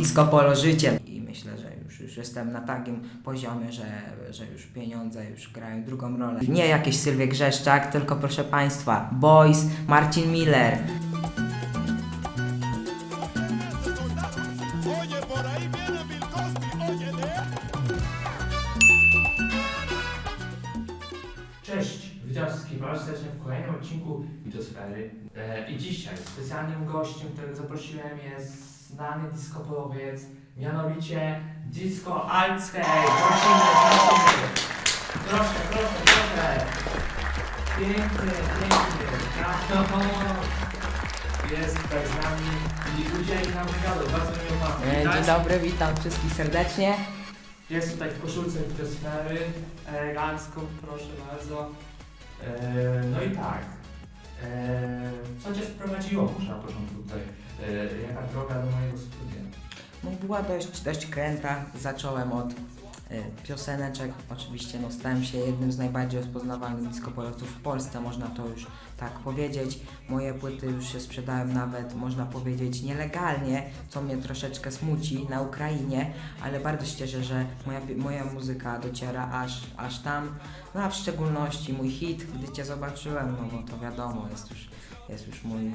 disco polo. I myślę, że już, już jestem na takim poziomie, że, że już pieniądze już grają drugą rolę. Nie jakieś Sylwie Grzeszczak, tylko proszę Państwa, Boys, Marcin Miller. Cześć, witam serdecznie w kolejnym odcinku Mitosfery. E, I dzisiaj specjalnym gościem, którego zaprosiłem jest znany disco polowiec, mianowicie Disco Alckej. Prosimy, prosimy. Proszę, proszę, proszę. Piękny, piękny. Jest tutaj z nami i udzieli nam wywiadu. Bardzo miło Pana E. Dzień dobry, witam wszystkich serdecznie. Jest tutaj w koszulce Mitosfery, elegancko, proszę bardzo. E, no i tak. E, co Cię sprowadziło może na początku tutaj? E, jaka droga do mojego studia? No, była dość, dość kręta. Zacząłem od pioseneczek. Oczywiście no, stałem się jednym z najbardziej rozpoznawalnych diskopolowców w Polsce, można to już tak powiedzieć. Moje płyty już się sprzedałem nawet, można powiedzieć, nielegalnie, co mnie troszeczkę smuci na Ukrainie, ale bardzo się cieszę, że moja, moja muzyka dociera aż, aż tam. No a w szczególności mój hit, gdy Cię zobaczyłem, no, no to wiadomo, jest już, jest już mój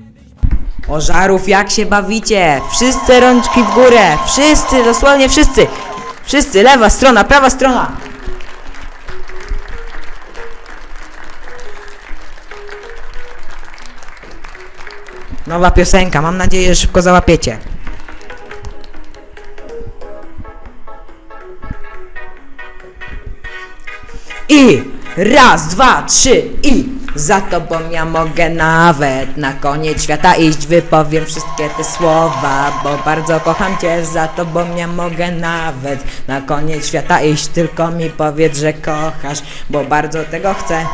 Ożarów, jak się bawicie? Wszyscy rączki w górę! Wszyscy, dosłownie wszyscy! Wszyscy, lewa strona, prawa strona! Nowa piosenka, mam nadzieję, że szybko załapiecie. I raz, dwa, trzy i za tobą ja mogę nawet na koniec świata iść wypowiem wszystkie te słowa, bo bardzo kocham cię, za tobą ja mogę nawet na koniec świata iść, tylko mi powiedz, że kochasz, bo bardzo tego chcę.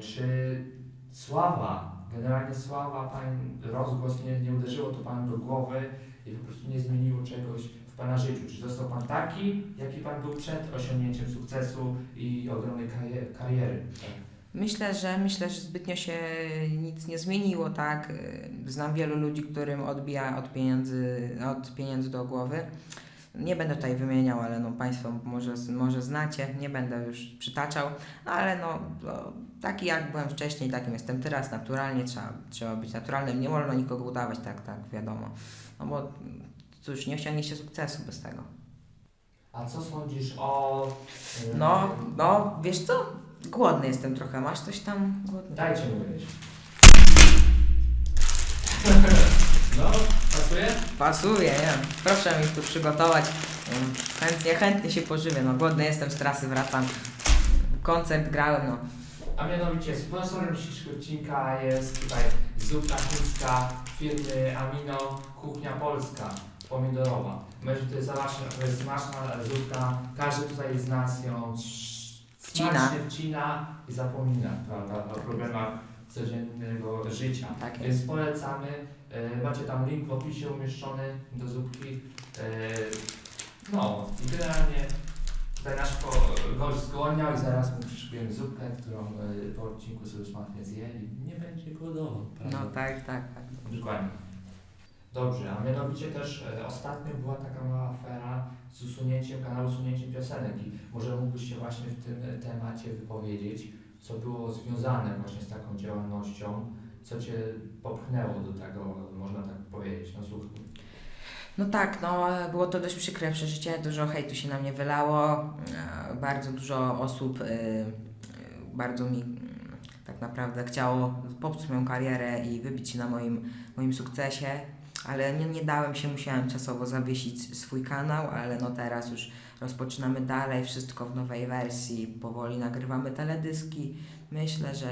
Czy sława, generalnie sława, Pan rozgłos nie, nie uderzyło to Pan do głowy i po prostu nie zmieniło czegoś w Pana życiu? Czy został Pan taki, jaki Pan był przed osiągnięciem sukcesu i ogromnej kariery? Myślę, że myślę, że zbytnio się nic nie zmieniło, tak. Znam wielu ludzi, którym odbija od pieniędzy, od pieniędzy do głowy. Nie będę tutaj wymieniał, ale no Państwo może, może znacie, nie będę już przytaczał, ale no, no taki jak byłem wcześniej, takim jestem teraz, naturalnie trzeba, trzeba być naturalnym, nie wolno nikogo udawać, tak, tak, wiadomo. No bo cóż, nie osiągnie się sukcesu bez tego. A co sądzisz o... e, No, no, wiesz co? Głodny jestem trochę, masz coś tam głodny? Dajcie mu wiedzieć. No, pasuje? Pasuje, nie? Proszę mi tu przygotować. Mm, Chętnie, chętnie się pożywię. No głodny jestem z trasy, wracam. Koncert grałem, no. A mianowicie sponsorem dzisiejszego odcinka jest tutaj zupka chińska firmy Amino Kuchnia Polska pomidorowa. Myślę, że to jest smaczna, to jest smaczna zupka. Każdy tutaj z nas ją Wcina. smacznie wcina i zapomina prawda, o problemach codziennego życia. Tak. Więc polecamy. E, macie tam link w opisie umieszczony do zupki. E, no i generalnie tutaj nasz gość zgłodniał i zaraz mu przyszykujemy zupkę, którą e, po odcinku sobie smacznie zje i nie będzie prawda? No tak, tak, tak. Dokładnie. Dobrze, a mianowicie też e, ostatnio była taka mała afera z usunięciem kanału, usunięciem piosenek i może mógłbyś się właśnie w tym e, temacie wypowiedzieć, co było związane właśnie z taką działalnością, co Cię popchnęło do tego, można tak powiedzieć, no słuchaj. No tak, no było to dość przykre przeżycie, dużo hejtu się na mnie wylało, e, bardzo dużo osób bardzo mi tak naprawdę chciało popsuć moją karierę i wybić się na moim, moim sukcesie, ale nie, nie dałem się, musiałem czasowo zawiesić swój kanał, ale no teraz już rozpoczynamy dalej, wszystko w nowej wersji, powoli nagrywamy teledyski, myślę, że,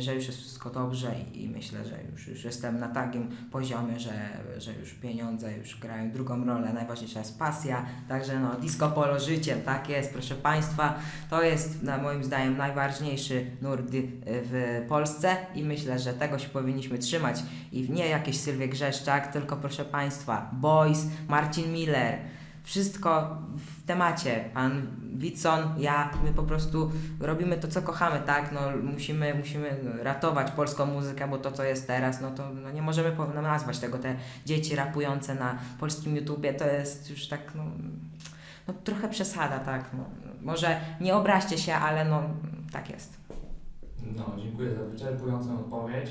że już jest wszystko dobrze i, myślę, że już, już jestem na takim poziomie, że, że już pieniądze już grają drugą rolę, najważniejsza jest pasja, także no disco polo życie, tak jest, proszę Państwa, to jest na moim zdaniem najważniejszy nurt y, w Polsce i myślę, że tego się powinniśmy trzymać. I nie jakieś Sylwie Grzeszczak, tylko proszę Państwa, Boys, Marcin Miller, wszystko w temacie. Pan Witson, ja, my po prostu robimy to, co kochamy, tak? No, musimy, musimy ratować polską muzykę, bo to, co jest teraz, no to no, nie możemy no, nazwać tego. Te dzieci rapujące na polskim YouTubie, to jest już tak, no, no trochę przesada, tak? No, może nie obraźcie się, ale no, tak jest. No, dziękuję za wyczerpującą odpowiedź.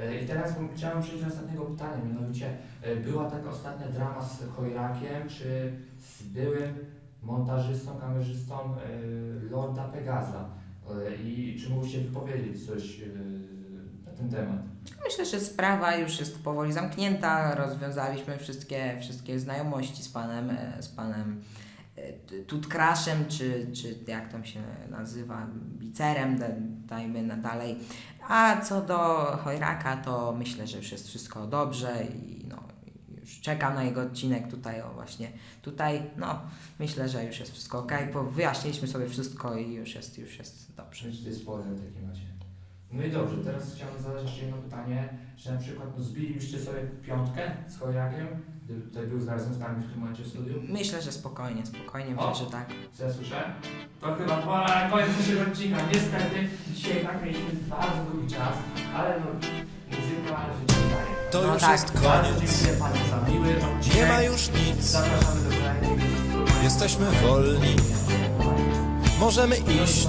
E, I teraz chciałem przejść do ostatniego pytania, mianowicie e, była taka ostatnia drama z Chojrakiem, czy z byłym montażystą, kamerzystą e, Lorda Pegaza i czy mógłbyś się wypowiedzieć coś na ten temat? Myślę, że sprawa już jest powoli zamknięta. Rozwiązaliśmy wszystkie, wszystkie znajomości z panem, z panem Tutkraszem, czy, czy jak tam się nazywa, bicerem, da- dajmy na dalej. A co do Chojraka, to myślę, że już jest wszystko dobrze i no, już czekam na jego odcinek tutaj, o właśnie tutaj, no myślę, że już jest wszystko ok, bo wyjaśniliśmy sobie wszystko i już jest, już jest dobrze. Przecież dyspozyt taki macie. No i dobrze, teraz chciałbym zadać jeszcze jedno pytanie, że na przykład no, zbilibyście sobie piątkę z Chojrakiem, gdyby tutaj był zarazem z nami w tym momencie w studiu? Myślę, że spokojnie, spokojnie, O. myślę, że tak. Co ja słyszę? To chyba pora na koniec naszego odcinka. Niestety, dzisiaj tak mieliśmy bardzo długi czas, ale no, muzyka życie daje. To No już tak, jest Bardzo koniec. dziękuję Panu za miły odcinek. Nie ma już nic. Zapraszamy do kolejnych. Jesteśmy wolni. Możemy iść.